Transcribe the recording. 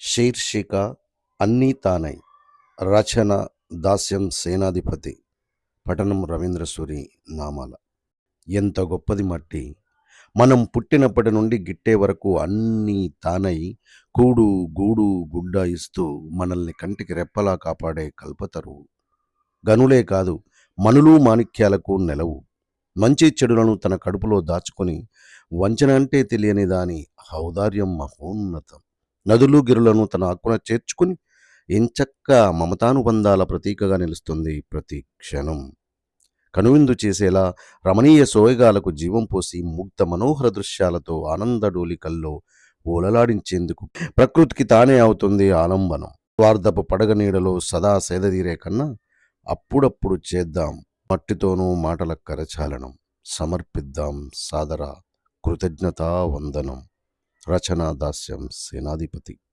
శీర్షిక అన్నీ తానై. రచన దాస్యం సేనాధిపతి. పఠనం రవీంద్రసూరి నామాల. ఎంత గొప్పది మట్టి. మనం పుట్టినప్పటి నుండి గిట్టే వరకు అన్నీ తానై కూడు గూడు గుడ్డ ఇస్తూ మనల్ని కంటికి రెప్పలా కాపాడే కల్పతరువు గనులే కాదు మనులు మాణిక్యాలకు నెలవు. మంచి చెడులను తన కడుపులో దాచుకొని వంచన అంటే తెలియని దాని ఔదార్యం మహోన్నతం. నదులు గిరులను తన హక్కున చేర్చుకుని ఎంచక్క మమతానుబంధాల ప్రతీకగా నిలుస్తుంది ప్రతి క్షణం. కనువిందు చేసేలా రమణీయ సోయగాలకు జీవం పోసి ముగ్ధ మనోహర దృశ్యాలతో ఆనందడోలికల్లో ఓలలాడించేందుకు ప్రకృతికి తానే అవుతుంది ఆలంబనం. స్వార్థపు పడగ నీడలో సదా సేదదీరే కన్నా అప్పుడప్పుడు చేద్దాం మట్టితోనూ మాటల కరచాలనం. సమర్పిద్దాం సాదర కృతజ్ఞతా వందనం. రచనా దాస్యం సేనాధిపతి.